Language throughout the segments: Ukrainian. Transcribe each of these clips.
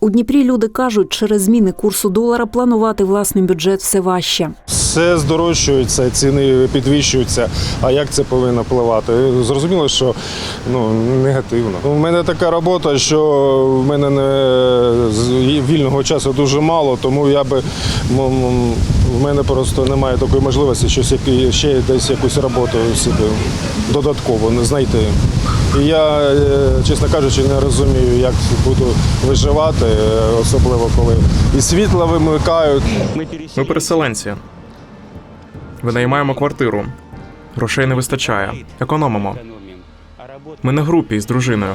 У Дніпрі люди кажуть, через зміни курсу долара планувати власний бюджет все важче. Все здорожчується, ціни підвищуються. А як це повинно впливати? Зрозуміло, що ну, негативно. У мене така робота, що в мене не вільного часу дуже мало, тому я би в мене просто немає такої можливості щось ще десь якусь роботу собі додатково не знайти. І я, е, чесно кажучи, не розумію, як буду виживати, е, особливо коли і світло вимикають. Ми переселенці. Винаймаємо квартиру. Грошей не вистачає. Економимо. Ми на групі з дружиною.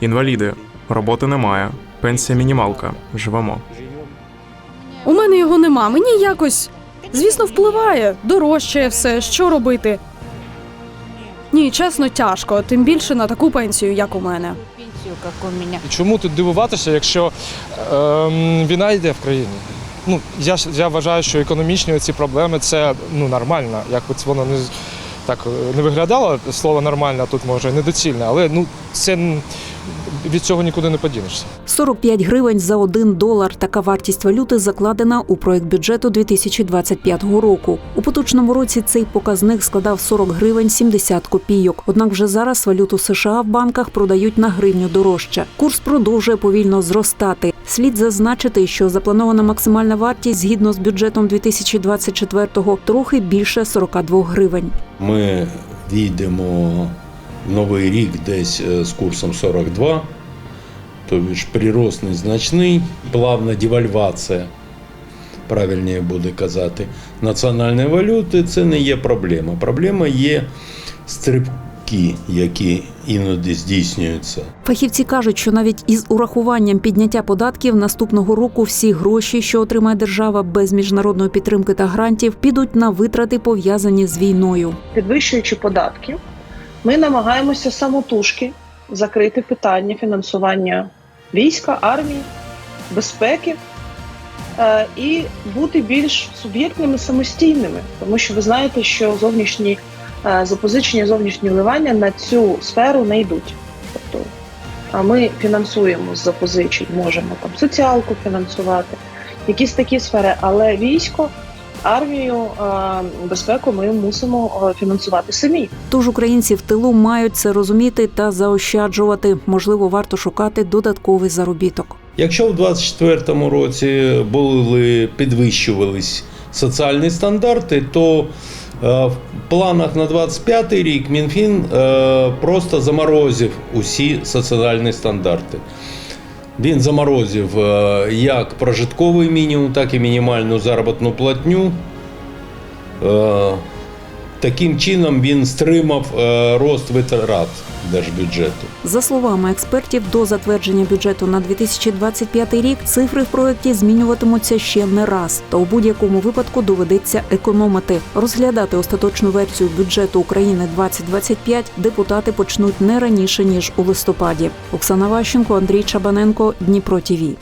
Інваліди. Роботи немає. Пенсія мінімалка. Живемо. Його нема. Мені якось, звісно, впливає. Дорожчає все. Що робити? Ні, чесно, тяжко, тим більше на таку пенсію, як у мене. Чому тут дивуватися, якщо ем, війна йде в країні? Ну я ж- я вважаю, що економічні ці проблеми це ну нормально. Як от воно не так е, не виглядало, слово нормально тут може недоцільне, але ну це від цього нікуди не подінешся. 45 гривень за 1 долар. Така вартість валюти закладена у проект бюджету 2025 року. У поточному році цей показник складав 40 гривень 70 копійок. Однак вже зараз валюту США в банках продають на гривню дорожче. Курс продовжує повільно зростати. Слід зазначити, що запланована максимальна вартість згідно з бюджетом 2024-го трохи більше 42 гривень. Ми війдемо новий рік десь е, з курсом 42, тобто ж прирост незначний, плавна девальвація, правильніше буде казати, національної валюти це не є проблема. Проблема є стрибки, які іноді здійснюються. Фахівці кажуть, що навіть із урахуванням підняття податків наступного року всі гроші, що отримає держава без міжнародної підтримки та грантів, підуть на витрати пов'язані з війною. підвищуючи податки, ми намагаємося самотужки закрити питання фінансування війська, армії, безпеки е, і бути більш суб'єктними самостійними, тому що ви знаєте, що зовнішні е, запозичення, зовнішні вливання на цю сферу не йдуть. Тобто а ми фінансуємо з запозичень, можемо там соціалку фінансувати, якісь такі сфери, але військо армію, безпеку ми мусимо фінансувати самі. Тож українці в тилу мають це розуміти та заощаджувати. Можливо, варто шукати додатковий заробіток. Якщо в 2024 році були підвищувались соціальні стандарти, то е, в планах на 2025 рік Мінфін е, просто заморозив усі соціальні стандарти. Він заморозив е, як прожитковий мінімум, так і мінімальну заробітну платню. Таким чином він стримав е, рост витрат держбюджету. За словами експертів, до затвердження бюджету на 2025 рік цифри в проєкті змінюватимуться ще не раз, та у будь-якому випадку доведеться економити. Розглядати остаточну версію бюджету України 2025 депутати почнуть не раніше ніж у листопаді. Оксана Ващенко, Андрій Чабаненко, Дніпро ТІВІ.